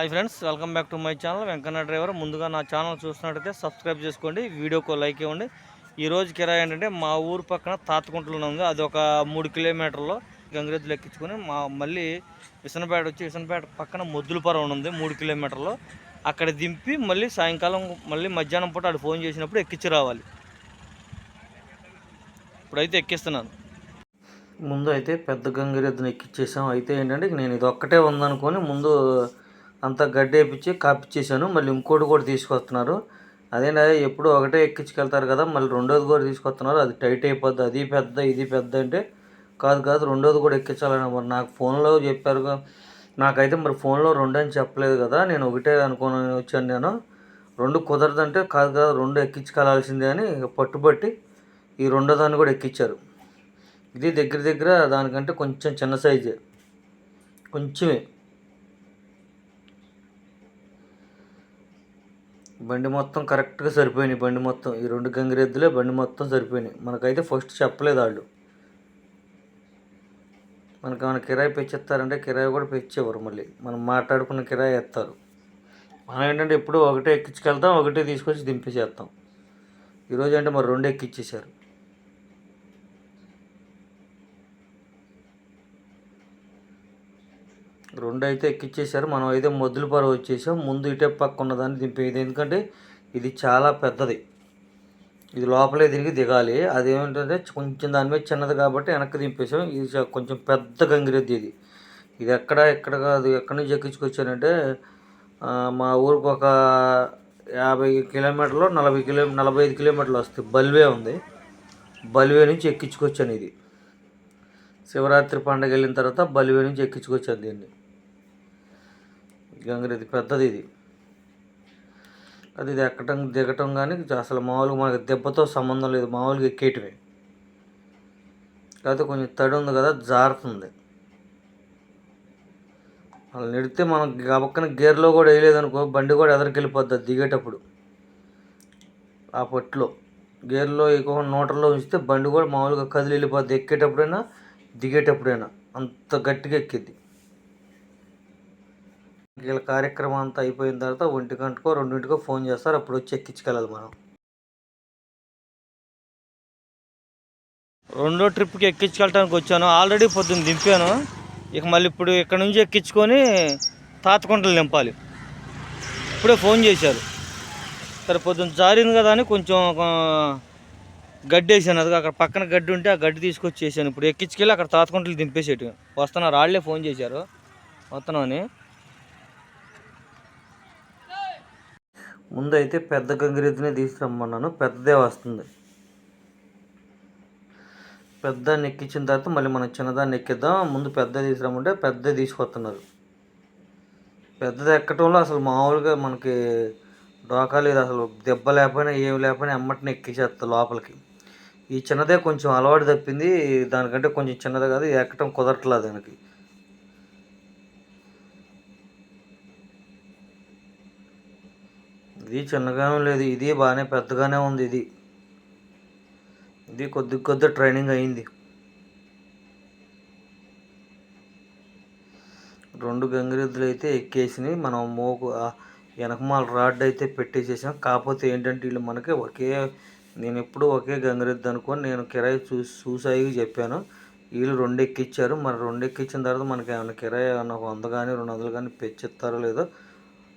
Hi friends welcome back to my channel. Venkanna driver ముందుగా నా channel చూస్తున్నట్టయితే subscribe చేసుకోండి వీడియోకు లైక్ ఇవ్వండి. ఈ రోజు కిరాయి ఏంటంటే మా ఊరు పక్కన తాతకుంటలో ఉంది. అది ఒక మూడు కిలోమీటర్లో గంగిరెద్దులు ఎక్కించుకొని మా మళ్ళీ విసనపేట వచ్చి విసనపేట పక్కన మొద్దులపురం ఉంది మూడు కిలోమీటర్లో. అక్కడ దింపి మళ్ళీ సాయంకాలం మళ్ళీ మధ్యాహ్నం పూట ఆడు ఫోన్ చేసినప్పుడు ఎక్కించి రావాలి. ఇప్పుడైతే ఎక్కిస్తున్నాను. ముందు అయితే పెద్ద గంగిరెద్దుని ఎక్కిచ్చేసాం. అయితే ఏంటంటే నేను ఇది ఒక్కటే ఉందనుకొని ముందు అంతా గడ్డి వేపించి కాపిచ్చేసాను మళ్ళీ ఇంకోటి కూడా తీసుకొస్తున్నారు. అదేనా ఎప్పుడు ఒకటే ఎక్కించుకెళ్తారు కదా మళ్ళీ రెండోది కూడా తీసుకొస్తున్నారు. అది టైట్ అయిపోద్ది. అది పెద్ద ఇది పెద్ద అంటే కాదు కాదు రెండోది కూడా ఎక్కించాలని మరి నాకు ఫోన్లో చెప్పారు నాకైతే మరి ఫోన్లో రెండు అని చెప్పలేదు కదా. నేను ఒకటే అనుకుని వచ్చాను నేను. రెండు కుదరదంటే కాదు కాదు రెండు ఎక్కించుకెళ్ళాల్సిందే అని పట్టుబట్టి ఈ రెండో దాన్ని కూడా ఎక్కించారు ఇది దగ్గర దగ్గర దానికంటే కొంచెం చిన్న సైజే. కొంచెమే. బండి మొత్తం కరెక్ట్గా సరిపోయినాయి. బండి మొత్తం ఈ రెండు గంగిరెద్దులే బండి మొత్తం సరిపోయినాయి. మనకైతే ఫస్ట్ చెప్పలేదు వాళ్ళు. మనకి ఏమైనా కిరాయి పెంచిస్తారంటే కిరాయి కూడా పెంచేవారు మళ్ళీ. మనం మాట్లాడుకున్న కిరాయి ఎత్తారు మనం ఏంటంటే ఎప్పుడు ఒకటే ఎక్కించుకెళ్తాం ఒకటే తీసుకొచ్చి దింపేసేస్తాం. ఈరోజు అంటే మరి రెండు ఎక్కించేశారు రెండు అయితే ఎక్కిచ్చేసారు మనం అయితే మొద్దుల పర వచ్చేసాం. ముందు ఇటే పక్క ఉన్నదాన్ని దింపేది ఎందుకంటే ఇది చాలా పెద్దది. ఇది లోపలే తిరిగి దిగాలి. అదేమిటంటే కొంచెం దాని మీద చిన్నది కాబట్టి వెనక్కి దింపేసాం. ఇది కొంచెం పెద్ద గంగిరెద్ది ఇది. ఇది ఎక్కడ ఎక్కడ కాదు ఎక్కడి నుంచి ఎక్కించుకొచ్చానంటే మా ఊరికి ఒక యాభై కిలోమీటర్లు నలభై కిలో నలభై ఐదు కిలోమీటర్లు వస్తాయి. బల్వే ఉంది. బల్వే నుంచి ఎక్కించుకొచ్చాను ఇది. శివరాత్రి పండగ వెళ్ళిన తర్వాత బలివే నుంచి ఎక్కించుకొచ్చాను దీన్ని. గంగిరెద్ది పెద్దది ఇది. అది ఇది ఎక్కటం దిగటం కానీ అసలు మామూలుగా మనకి దెబ్బతో సంబంధం లేదు మామూలుగా ఎక్కేయటమే కాకపోతే కొంచెం తడి ఉంది కదా జారుతుంది. అలా నిడితే మనం పక్కన గేర్లో కూడా వేయలేదనుకో బండి కూడా ఎదరికెళ్ళిపోద్ది దిగేటప్పుడు. ఆ పొట్లో గేర్లో ఎక్కువ నోటర్లో ఉంచితే బండి కూడా మామూలుగా కదిలి వెళ్ళిపోద్ది ఎక్కేటప్పుడైనా దిగేటప్పుడైనా. అంత గట్టిగా ఎక్కిద్ది. వీళ్ళ కార్యక్రమం అంతా అయిపోయిన తర్వాత ఒంటి గంటకో రెండింటికో ఫోన్ చేస్తారు. అప్పుడు వచ్చి ఎక్కించుకెళ్ళాలి మనం. రెండో ట్రిప్కి ఎక్కించుకెళ్ళటానికి వచ్చాను. ఆల్రెడీ పొద్దున్న దింపాను. ఇక మళ్ళీ ఇప్పుడు ఇక్కడ నుంచి ఎక్కించుకొని తాతకుంటలు నింపాలి ఇప్పుడే ఫోన్ చేశారు. సరే పొద్దున్న జారింది కదా అని కొంచెం గడ్డి వేసాను. అది అక్కడ పక్కన గడ్డి ఉంటే ఆ గడ్డి తీసుకొచ్చి వేసాను ఇప్పుడు ఎక్కించుకెళ్ళి అక్కడ తాతకుంటలు దింపేసేటి వస్తున్నారు. వాళ్ళే ఫోన్ చేశారు. ముందు అయితే పెద్ద గంగిరెద్దునే తీసుకురమ్మన్నాను. పెద్దదే వస్తుంది. పెద్ద ఎక్కించిన తర్వాత మళ్ళీ మనం చిన్నదాన్ని ఎక్కిద్దాం ముందు పెద్ద తీసుకురమ్మంటే పెద్ద తీసుకొస్తున్నారు. పెద్దది ఎక్కటంలో అసలు మామూలుగా మనకి డోకా లేదు. అసలు దెబ్బ లేకపోయినా ఏం లేకపోయినా ఎమ్మటిని ఎక్కించేస్తుంది లోపలికి. ఈ చిన్నదే కొంచెం అలవాటు తప్పింది. దానికంటే కొంచెం చిన్నది కాదు. ఎక్కటం కుదరట్లేదు దానికి. ఇది చిన్నగానే లేదు ఇది బాగానే పెద్దగానే ఉంది ఇది. ఇది కొద్ది కొద్ది ట్రైనింగ్ అయింది. రెండు గంగిరెద్దులు అయితే ఎక్కేసినాయి మనం మోకు వెనకమాల రాడ్ అయితే పెట్టేసేసాం. కాకపోతే ఏంటంటే వీళ్ళు మనకి ఒకే నేను ఎప్పుడు ఒకే గంగిరెద్దు అనుకొని నేను కిరాయి చూసి చూసాయి చెప్పాను. వీళ్ళు రెండు ఎక్కిచ్చారు. మరి రెండు ఎక్కించిన తర్వాత మనకి ఏమైనా కిరాయి ఏమైనా వంద కానీ రెండు వందలు కానీ పెంచిస్తారో లేదో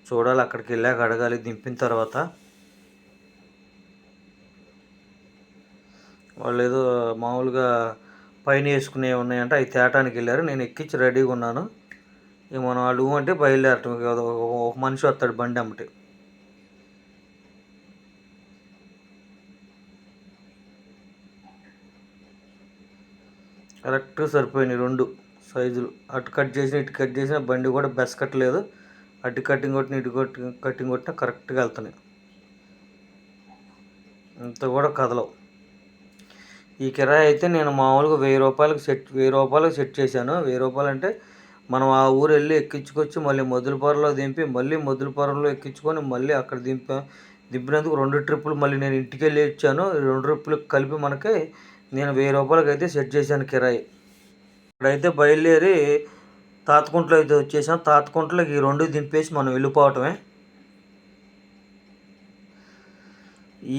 చూడాలి అక్కడికి వెళ్ళాక అడగాలి. దింపిన తర్వాత వాళ్ళు ఏదో మామూలుగా పైన వేసుకునేవి ఉన్నాయంటే అవి తేటానికి వెళ్ళారు. నేను ఎక్కించి రెడీగా ఉన్నాను. ఇక మనం అడుగు అంటే బయలుదేరటం. ఒక- మనిషి వస్తాడు బండి అమ్మటి. కరెక్ట్గా సరిపోయినాయి రెండు సైజులు. అటు కట్ చేసిన ఇటు కట్ చేసిన బండి కూడా బెస్కట్లేదు కట్టలేదు. అటు కట్టింగ్ కొట్టిన ఇటు కొట్టి కట్టింగ్ కొట్టిన కరెక్ట్గా వెళ్తున్నాయి ఇంత కూడా కదలవు. ఈ కిరాయి అయితే నేను మామూలుగా వెయ్యి రూపాయలకు సెట్ వెయ్యి రూపాయలకు సెట్ చేశాను. వెయ్యి రూపాయలు అంటే మనం ఆ ఊరు వెళ్ళి ఎక్కించుకొచ్చి మళ్ళీ మొదలుపారలో దింపి మళ్ళీ మొదలుపారంలో ఎక్కించుకొని మళ్ళీ అక్కడ దింపా దింపినందుకు రెండు ట్రిప్పులు మళ్ళీ నేను ఇంటికి వెళ్ళి ఇచ్చాను రెండు ట్రిప్పులు కలిపి మనకి నేను వెయ్యి రూపాయలకి అయితే సెట్ చేశాను కిరాయి. ఇక్కడైతే బయలుదేరి తాతకుంట్లో అయితే వచ్చేసాం. తాతకుంట్లోకి ఈ రెండు దింపేసి మనం వెళ్ళిపోవటమే.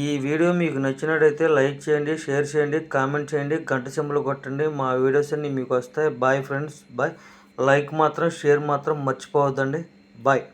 ఈ వీడియో మీకు నచ్చినట్టయితే లైక్ చేయండి షేర్ చేయండి కామెంట్ చేయండి గంట సింబల్ కొట్టండి. మా వీడియోస్ అన్ని మీకు వస్తాయి. Bye friends bye. లైక్ మాత్రం షేర్ మాత్రం మర్చిపోవద్దండి. బాయ్.